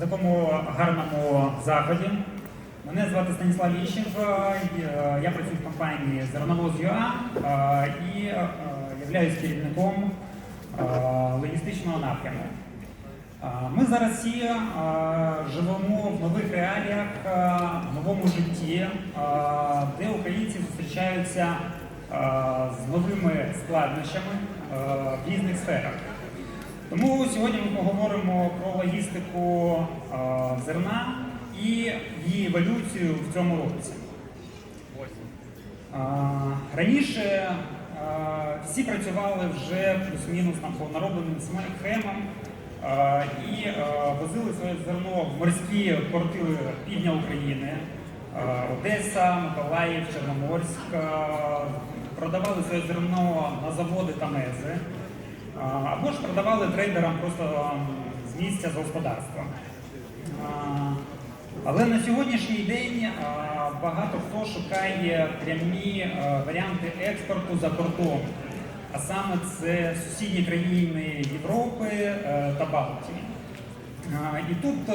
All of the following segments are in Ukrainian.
такому гарному заході. Мене звати Станіслав Іщев, е, я працюю в компанії Зерновоз.ua е, і е, являюсь керівником логістичного напряму. Ми зараз всі живемо в нових реаліях, в новому житті, де українці зустрічаються з новими складнощами в різних сферах. Тому сьогодні ми поговоримо про логістику зерна і її еволюцію в цьому році. Раніше всі працювали вже плюс-мінус наробленим схемам і возили своє зерно в морські порти півдня України, Одеса, Миколаїв, Чорноморськ, продавали своє зерно на заводи та мези. Або ж продавали трейдерам просто з місця з господарства. Але на сьогоднішній день багато хто шукає прямі варіанти експорту за кордон. А саме це сусідні країни Європи е, та Балтії. І тут е,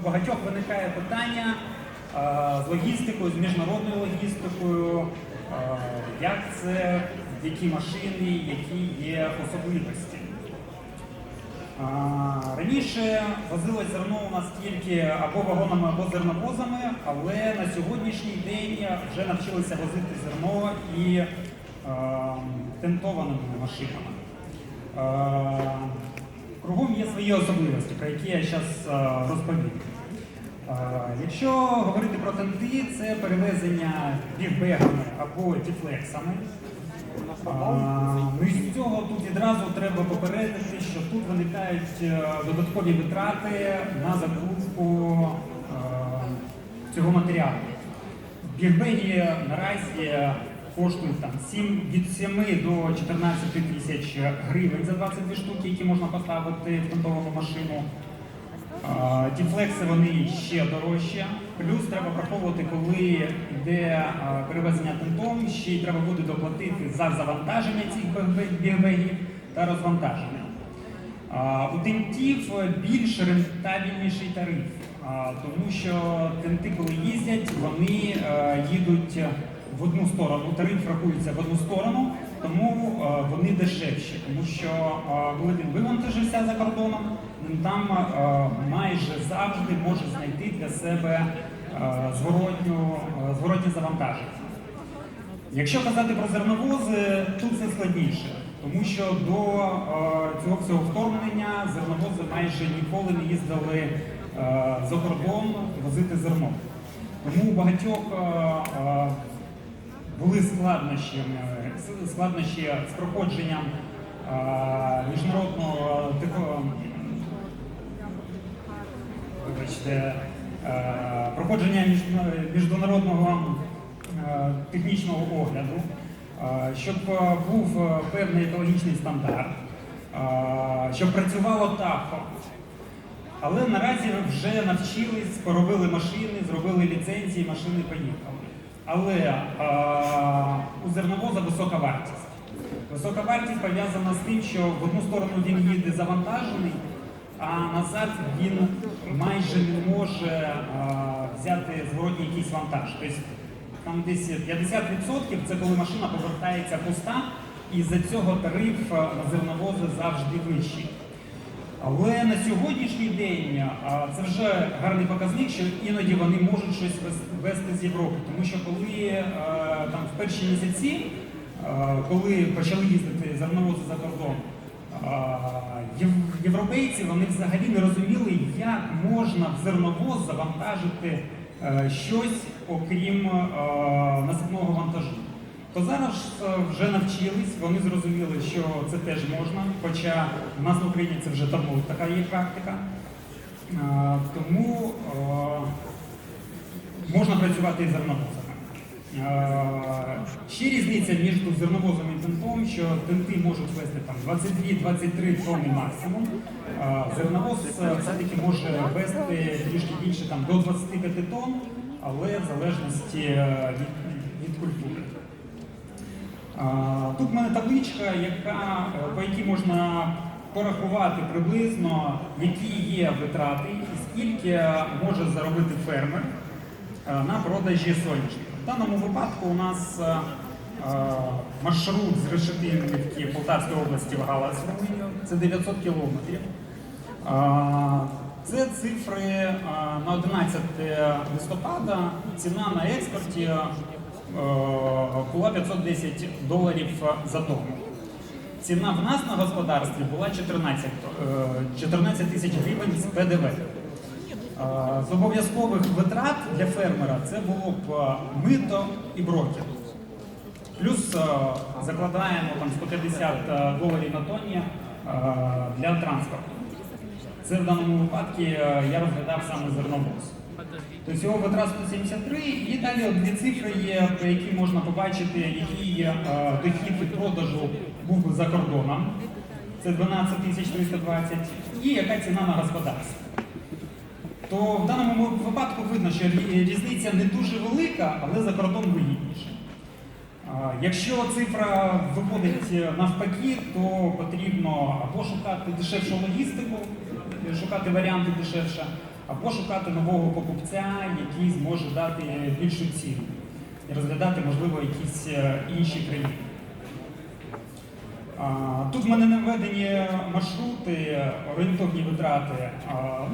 у багатьох виникає питання з логістикою, з міжнародною логістикою, як це, які машини, які є особливості. Раніше возилось зерно у нас тільки або вагонами, або зерновозами, але на сьогоднішній день вже навчилися возити зерно і е, тентованими машинами. Е, Кругом є свої особливості, про які я зараз розповім. Е, Якщо говорити про тенти, це перевезення бігбегами або тіфлексами. Цього тут відразу треба попередити, що тут виникають е, додаткові витрати на закупку е, цього матеріалу. Бірбегі наразі коштують там 7, від 7 до 14 тисяч гривень за 22 штуки, які можна поставити в тентовану машину. Ті-флекси вони ще дорожчі. Плюс треба враховувати, коли йде перевезення тентом, ще й треба буде доплатити за завантаження цих бігбе- бігбегів та розвантаження. У тентів більш рентабельніший тариф, тому що тенти, коли їздять, вони е, їдуть в одну сторону. Тариф рахується в одну сторону, тому е, вони дешевші, тому що е, коли він вивантажився за кордоном, там е, майже завжди може знайти для себе е, е, зворотні завантаження. Якщо казати про зерновози, тут все складніше, тому що до цього всього вторгнення зерновози майже ніколи не їздили за кордон возити зерно. Тому у багатьох були складнощі, складнощі з проходженням міжнародного такого вибачте, е, проходження міжнародного е, технічного огляду, е, щоб е, був е, певний екологічний стандарт, е, щоб працювало ТАФО. Але наразі вже навчились, поробили машини, зробили ліцензії, машини поїхали. Але е, у зерновоза висока вартість. Висока вартість пов'язана з тим, що в одну сторону він їде завантажений, а назад він майже не може е, взяти зворотній якийсь вантаж. Тобто там десь 50% це коли машина повертається пуста, і за цього тариф на зерновози завжди вищий. Але на сьогоднішній день а, це вже гарний показник, що іноді вони можуть щось вести з Європи. Тому що коли там в перші місяці, коли почали їздити зерновози за кордон, а, європейці вони взагалі не розуміли, як можна в зерновоз завантажити е, щось, окрім е, насипного вантажу. То зараз е, вже навчились, вони зрозуміли, що це теж можна, хоча в нас в Україні це вже давно така є практика. Тому можна працювати і зерновозами. Е, Ще різниця між зерновозом і тентом, що тенти можуть вести там 22-23 тонни максимум. Е, Зерновоз е, все-таки може вести трішки більше там, до 25 тонн, але в залежності від, від культури. Тут в мене табличка, яка, по якій можна порахувати приблизно, які є витрати і скільки може заробити фермер на продажі соняшника. Даному випадку у нас е, е, маршрут з Решетинівки Полтавської області в Галас це 900 кілометрів. Е, Це цифри е, на 11 листопада. Ціна на експорті е, була 510 доларів за тонну. Ціна в нас на господарстві була 14, е, 14 тисяч гривень з ПДВ. З обов'язкових витрат для фермера це було б мито і брокер. Плюс закладаємо там 150 доларів на тонні для транспорту. Це в даному випадку я розглядав саме зерновоз. Тобто його витрат 173, і далі дві цифри є, по які можна побачити, який дохід від продажу був за кордоном. Це 12 тисяч 320, і яка ціна на господарство. То в даному випадку видно, що різниця не дуже велика, але за кордон вигідніше. Якщо цифра виходить навпаки, то потрібно або шукати дешевшу логістику, шукати варіанти дешевше, або шукати нового покупця, який зможе дати більшу ціну і розглядати, можливо, якісь е, інші країни. Тут в мене наведені маршрути, орієнтовні витрати.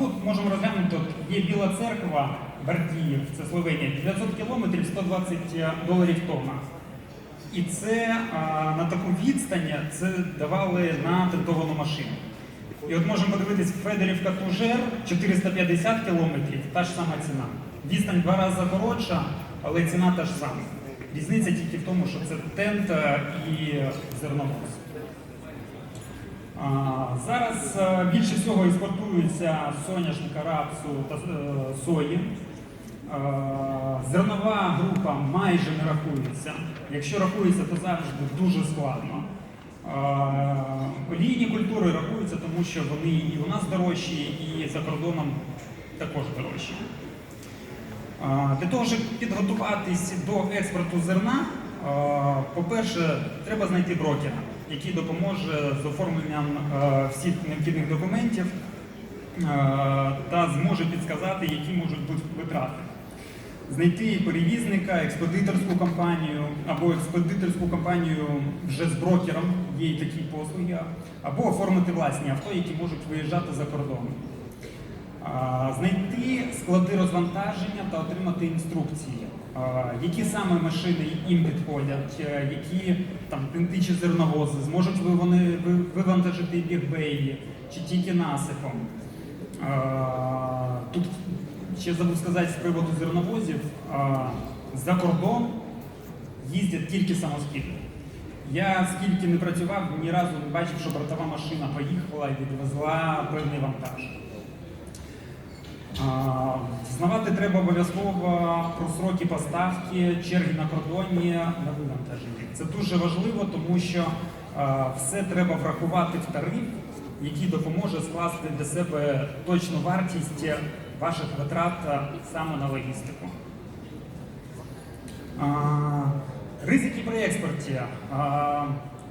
Ну, можемо розглянути, от є Біла церква, Бардіїв, це Словенія, 900 кілометрів, 120 доларів тонна. І це на таку відстань це давали на тентовану машину. І от можемо подивитись Федорівка Тужер 450 кілометрів, та ж сама ціна. Відстань два рази коротша, але ціна та ж сама. Різниця тільки в тому, що це тент е, і зерновоз. Зараз е, більше всього експортується соняшника, рапсу та е, сої. Е, Зернова група майже не рахується. Якщо рахується, то завжди дуже складно. Олійні культури рахуються, тому що вони і у нас дорожчі, і за кордоном також дорожчі. Для того, щоб підготуватись до експорту зерна, по-перше, треба знайти брокера, який допоможе з оформленням а, всіх необхідних документів а, та зможе підсказати, які можуть бути витрати. Знайти перевізника, експедиторську компанію або експедиторську компанію вже з брокером, є і такі послуги, або оформити власні авто, які можуть виїжджати за кордон. Знайти склади розвантаження та отримати інструкції, які саме машини їм підходять, е, які там тинти чи зерновози, зможуть ви вони вивантажити бігбеї чи тільки насипом. Тут ще забув сказати з приводу зерновозів, за кордон їздять тільки самоскиди. Я скільки не працював, ні разу не бачив, що бортова машина поїхала і відвезла певний вантаж. Знавати треба обов'язково про сроки поставки, черги на кордоні на вивантаження. Це дуже важливо, тому що все треба врахувати в тариф, який допоможе скласти для себе точну вартість ваших витрат саме на логістику. Ризики при експорті.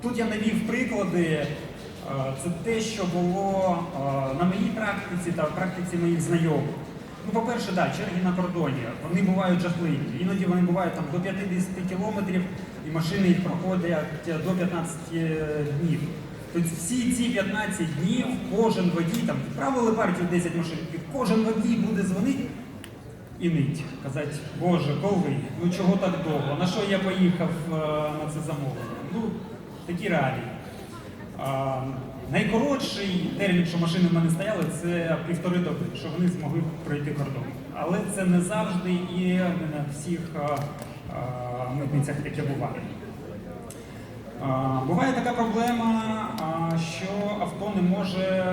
Тут я навів приклади. А, Це те, що було на моїй практиці та в практиці моїх знайомих. Ну, по-перше, да, черги на кордоні. Вони бувають жахливі. Іноді вони бувають там до 50 кілометрів, і машини їх проходять до 15 днів. Тобто всі ці 15 днів кожен водій, там відправили партію 10 машин, і кожен водій буде дзвонити і нить. Казати, Боже, коли? Ну чого так довго? На що я поїхав е, на це замовлення? Ну, такі реалії. А, найкоротший термін, що машини в мене стояли, це півтори доби, що вони змогли пройти кордон. Але це не завжди і не на всіх а, а, митницях таке буває. А, Буває така проблема, що авто не може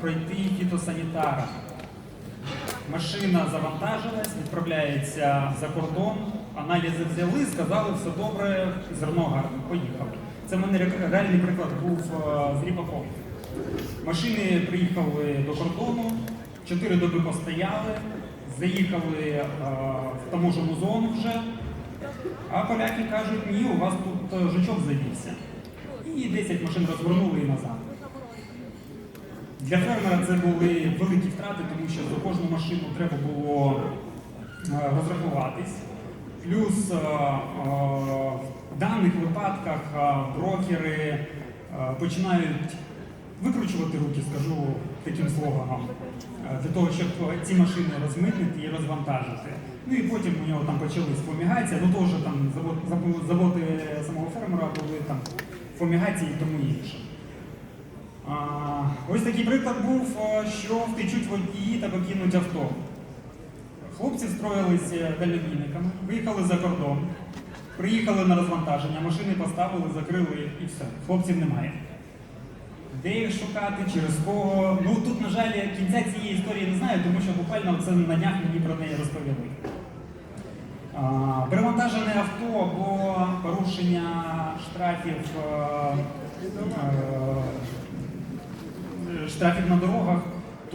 пройти фітосанітара. Машина завантажилась, відправляється за кордон, аналізи взяли, сказали, все добре, зерно гарно, поїхали. Це в мене реальний приклад був е, з ріпаком. Машини приїхали до кордону, чотири доби постояли, заїхали е, в таможену зону вже, а поляки кажуть, ні, у вас тут е, жучок завівся. І 10 машин розвернули і назад. Для фермера це були великі втрати, тому що за кожну машину треба було е, розрахуватись. Плюс е, е, в даних випадках брокери починають викручувати руки, скажу таким слоганом, для того, щоб ці машини розмитнити і розвантажити. Ну і потім у нього там почались фумігації, ну теж там завод, завод- заводи самого фермера були там фумігації і тому інше. Ось такий приклад був, що втечуть водії та покинуть авто. Хлопці встроїлися дальнобійниками, виїхали за кордон, приїхали на розвантаження, машини поставили, закрили і все. Хлопців немає. Де їх шукати, через кого. Ну тут, на жаль, кінця цієї історії не знаю, тому що буквально це на днях мені про неї розповіли. Перевантажене авто або порушення штрафів, е, е, штрафів на дорогах.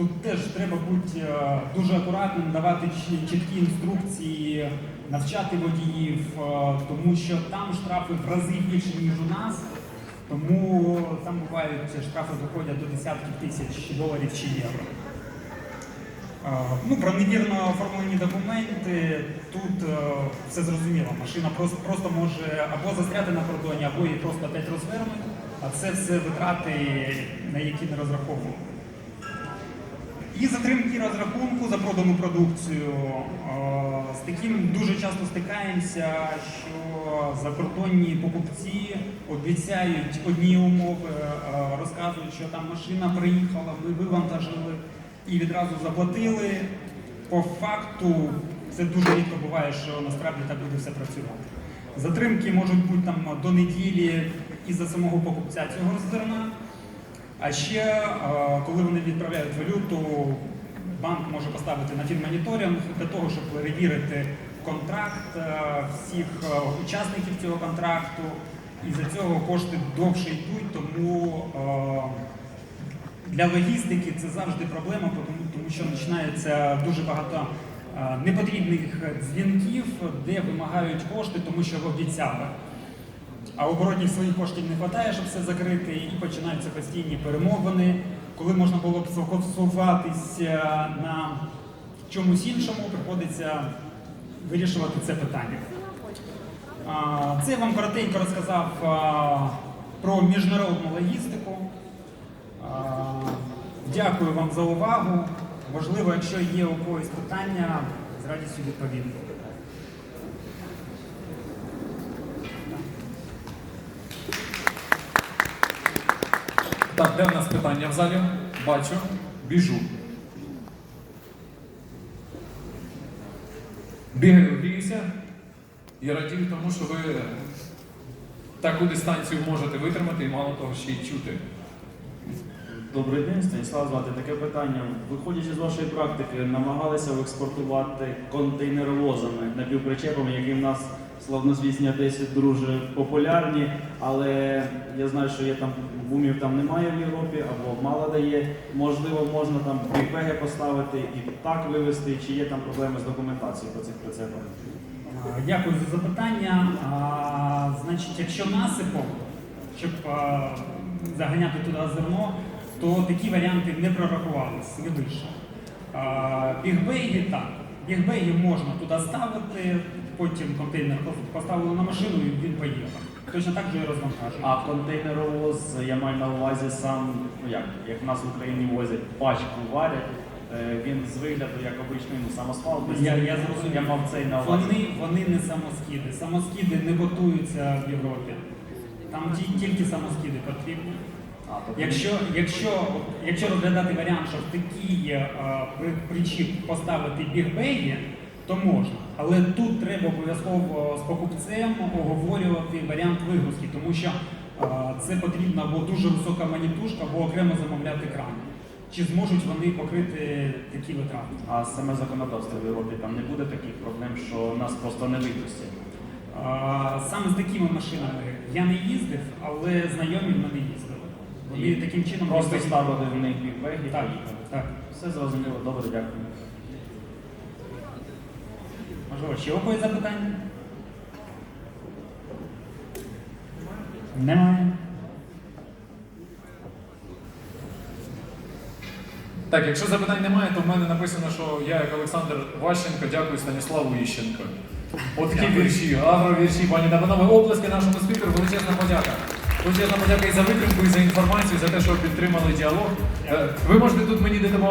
Тут теж треба бути е, дуже акуратним, давати чіткі інструкції, навчати водіїв, е, тому що там штрафи в рази більше, ніж у нас. Тому там бувають штрафи доходять до десятків тисяч доларів чи євро. Е, Ну, про невірно оформлені документи тут е, все зрозуміло. Машина просто, просто може або застряти на кордоні, або її просто опять розвернуть, а це все витрати, на які не розраховували. І затримки розрахунку за продану продукцію. Е, З таким дуже часто стикаємося, що закордонні покупці обіцяють одні умови, е, розказують, що там машина приїхала, ми вивантажили і відразу заплатили. По факту це дуже рідко буває, що насправді так буде все працювати. Затримки можуть бути там до неділі із-за самого покупця цього зерна. А ще, е, коли вони відправляють валюту, банк може поставити на фінмоніторинг для того, щоб перевірити контракт е, всіх е, учасників цього контракту. І за цього кошти довше йдуть, тому для логістики це завжди проблема, тому, що починається дуже багато непотрібних дзвінків, де вимагають кошти, тому що обіцяли. А оборотних своїх коштів не вистачає, щоб все закрити, і починаються постійні перемовини, коли можна було б сфокусуватися на чомусь іншому, приходиться вирішувати це питання. Це я вам коротенько розказав про міжнародну логістику. Дякую вам за увагу. Можливо, якщо є у когось питання, з радістю відповім. Так, де в нас питання в залі? Бачу. Біжу. Бігаю, гріюся і радію тому, що ви таку дистанцію можете витримати і мало того ще й чути. Добрий день, Станіслав звати. Таке питання. Виходячи з вашої практики, намагалися ви експортувати контейнеровозами напівпричепами, які в нас славнозвісні Одесі дуже популярні, але я знаю, що є там бумів там немає в Європі або мало дає. Можливо, можна там бігбеги поставити і так вивезти, чи є там проблеми з документацією по цих прицепах? Дякую за запитання. А, значить, якщо насипом, щоб а, заганяти туди зерно, то такі варіанти не прорахувались, не вийшло. Бігбейги так. Бігбейги можна туди ставити, потім контейнер поставили на машину і він поїхав. Точно так же і розвантажуємо. А контейнеровоз, я маю на увазі сам, ну як, як в нас в Україні возять пачку варять, е, він з вигляду як обичний ну, самосвал. Я, я. Я мав цей на увазі. Вони, вони не самоскиди. Самоскиди не готуються в Європі. Там тільки самоскиди потрібні. Тобто Якщо, якщо, якщо розглядати варіант, що в е, при- причіп поставити бігбеї, то можна. Але тут треба обов'язково з покупцем оговорювати варіант вигрузки, тому що е, це потрібна або дуже висока манітушка, або окремо замовляти кран. Чи зможуть вони покрити такі витрати? А саме законодавство в Європі там не буде таких проблем, що нас просто не випустять. Саме з такими машинами я не їздив, але знайомі в мене їздили. Вони І таким чином Просто ставили в них бігбеги і Так, так. Все зрозуміло, добре, дякую. Можливо, ще у запитання? Немає. Так, якщо запитань немає, то в мене написано, що я, як Олександр Ващенко, дякую Станіславу Іщенко. От такі вірші, агровірші, пані та панове, оплески нашому спікеру, величезна подяка. Величезна подяка і за витримку, і за інформацію, за те, що підтримали діалог. Е, Ви можете тут мені допомогти.